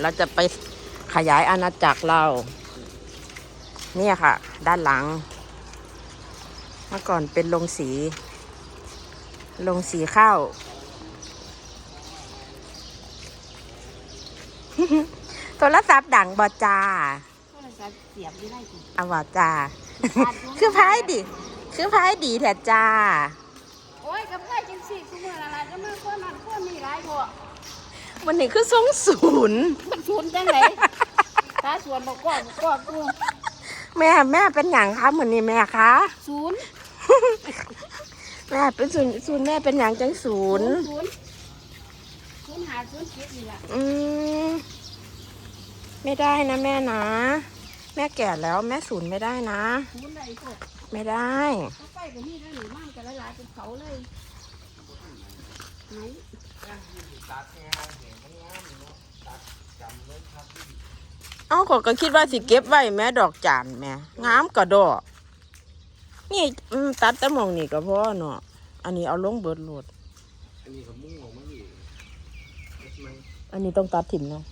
เราจะไปขยายอาณาจักรเรา เนี่ยค่ะ ด้านหลัง เมื่อก่อนเป็นโรงสี โรงสีข้าว โทรศัพท์ดังบอจาโทรศัพท์เสียบไม่ได้จริงอาวาจา คือพายดิ คือพายดีแท้จ้า โอ้ยกับเพื่อนจังสิทุกมื้ออะไรก็มาคนนั้นคนนี้หลายบ่วั นนี้คือสงศูนย์ มันชวนจังไดถ้าสวนบ่ก่อนบ่ก่อนกูแม่แม่เป็นอย่างคะเหมือนนี่แม่คะศูนย์แม่เป็นศูนย์ศูนย์แม่เป็นอย่างจังศูนย์ศูนย์ศูนย์หาศูนย์เจ็ดนี่ล่ะอืมไม่ได้นะแม่นะ แม่แก่แล้วแม่ศูนย์ไม่ได้นะ ศูนย์ใดพวกไม่ได้ เขาไปกับนี่ได้หรือมั่งกันหลายๆเป็นเขาเลยไหน เอาขอยก็คิดว่าสิเก็บไว้แม่ดอกจานแม่งามกระดอกนี่อืมตัดแต่หมองนี่ก็พอเนาะอันนี้เอาลงเบิดโหลด อันนี้ก็มุ่งออกมาอีกมันอันนี้ต้องตัดถิ่นเนาะ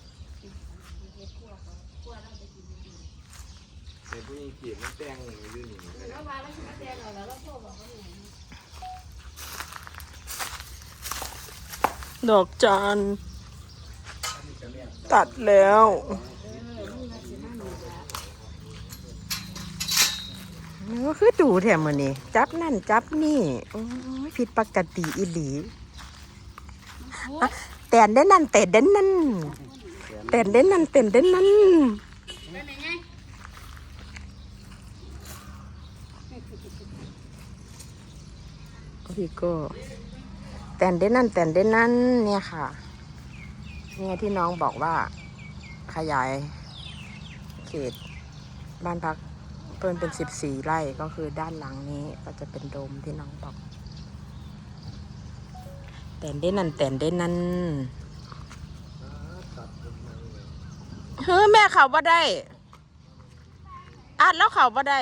เป็นผู้หญิงเกลียดมันแป้งอยู่นี่ แล้วมาแล้วสิมาแจ้งเราแล้วเราโทรบอกเขาอย่างนี้ ดอกจานตัดแล้ว มันก็คือดูแถมมันนี่จับนั่นจับนี่โอ้ยผิดปกติอีหลีอะแต่นเด่นนั่นแต่นเด่นนั่นแต่นเด่นนั่นแต่นเด่นนั่นได้ไหมไงพี่ก็ แต่นเด่นนั่นแต่นเด่นนั่นเนี่ยค่ะ เนี่ยที่น้องบอกว่าขยายเขตบ้านพักเพิ่มเป็นสิบสี่ไร่ก็คือด้านหลังนี้ก็จะเป็นโดมที่น้องบอก แต่นเด่นนั่นแต่นเด่นนั่นเฮ้ยแม่เขาบ่ได้อัดแล้วเขาบ่ได้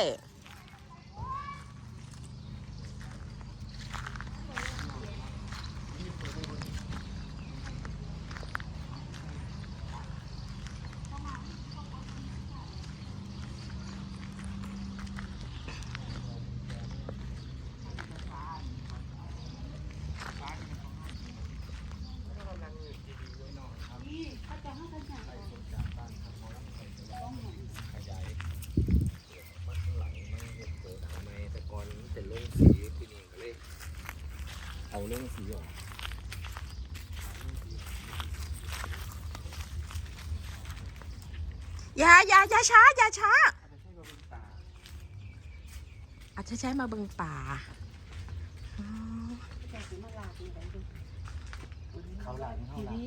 ทำไมแต่ก่อนมันเป็นเรื่องสีที่นี่ก็เลย เรื่องสีออกอย่าอย่าอย่าช้าอย่าช้าอาจจะใช้มาเบิงป่าเขาหลังเขาหลัง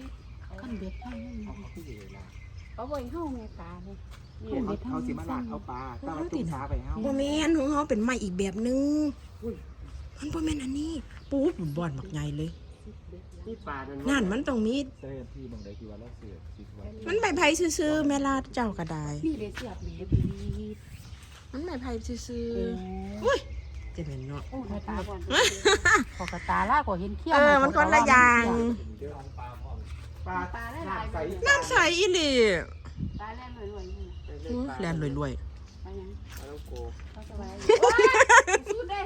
ขั้นเบ็ดขั้นนี่เขาคืออยู่ละเขาบ่อยเฮาไงตาเนี่ยเขาสิมาลากเขาปลาถ้าเราจุ่มช้าไปเฮาบ่แม่นของเขาเป็นไม้อีกแบบนึง มันบ่แม่นอันนี้ปุ๊บบ่อนบักใหญ่เลย นี่ปลาเดินนั่นมันต้องมี เสื้อที่บางใดที่ว่าเราเสือสีสวยมันใบไผ่ซื่อๆแม่ลาดเจ้าก็ได้ นี่เลยเสียบเลยพีมันใบไผ่ซื่อเออๆอุ้ยจะเป็นเนาะ โอ้ยตาก่อนพอกระตาล่ากว่าเห็นเขี้ยวเออ มันคนละอย่างเดี๋ยวเอาปลาพร้อมปลาตาได้หลายใสน้ำใสอีหลีตาแล่นรวยๆนี่อุ๊ยแลนรวย ไปยังปลาลูกโกเขาสบายสู้ได้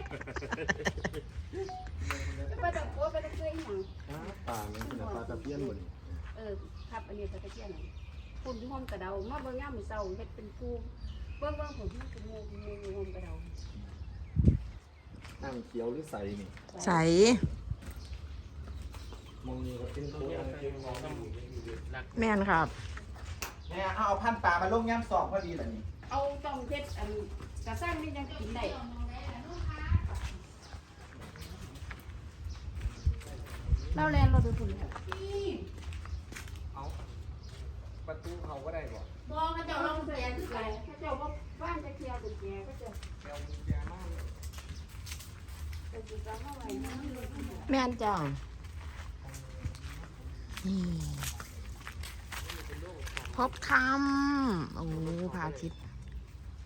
ไปตะโกไปตะเกียงหยังปลาเนี่ยเป็นปลาตะเพียนหมดเออครับอันนี้ตะเกียงหยังปุ่นที่ห้องกระเดามาเบิ่งย่ามมือเช้าเฮ็ดเป็นภูเบิ่งเบิ่งผมมันเป็งูงูงูห้องกระเดาน้ำเขียวหรือใสนี่ใสมองนี่ก็เป็นตัวอย่างเก่งมแม่นครับแม่เอาพันปลามาลงย่ำสอบพอดีเหรอนี่ เอาต้องเฮ็ดอันกระสร้างนี่ยังกินได้เราแลนเราดูฝุ่นค่ะเอาประตูเขาก็ได้บ่บอกกระเจ้าลองเสียคือไงกระเจ้าว่าบ้านจะเคลียร์กุญแจก็จะแก้วมันยามากเลยจะจุดจะเข้าไปนะแม่นจ้านี่พบคำโอ้พระอาทิตย์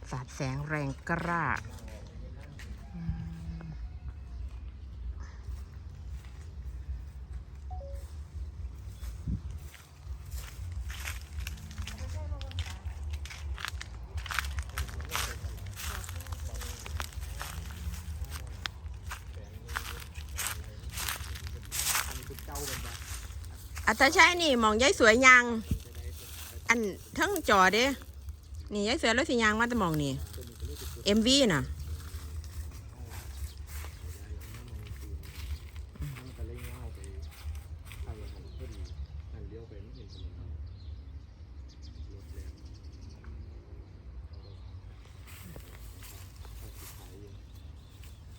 สาดแสงแรงกระ้าอัตาใช่นี่มองยายสวยยัง อันทั้งจอเด้ นี่ยายสวยแล้วสิยางมาแต่หมองนี่เอ็มวีน่ะมันก็เลยาไปทางของเพิ่นนั่นเลี้ยวไปไม่เห็นถนนรถแรง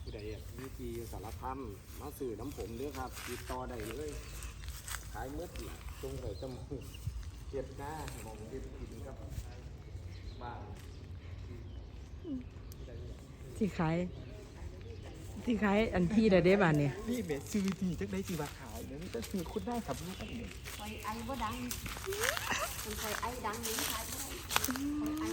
ผู้ใดอยากมีทีสารคามมาสื่อน้ำผมเด้อครับติดต่อได้เลยขายเมื่อกี้ตรงไหนจมูกเก็บหน้ามองเก็บกินครับ บ้านที่ขายที่ขายอันที่เด้อเด้บานนี่นี่เบสซื้อทีจักได้สิว่าขายเดี๋ยวนี้จะซื้อคุณได้ครับลูกอันนี้คอยไอ้บ่ดังคนคอยไอ้ดังนี่ขายบ่ได้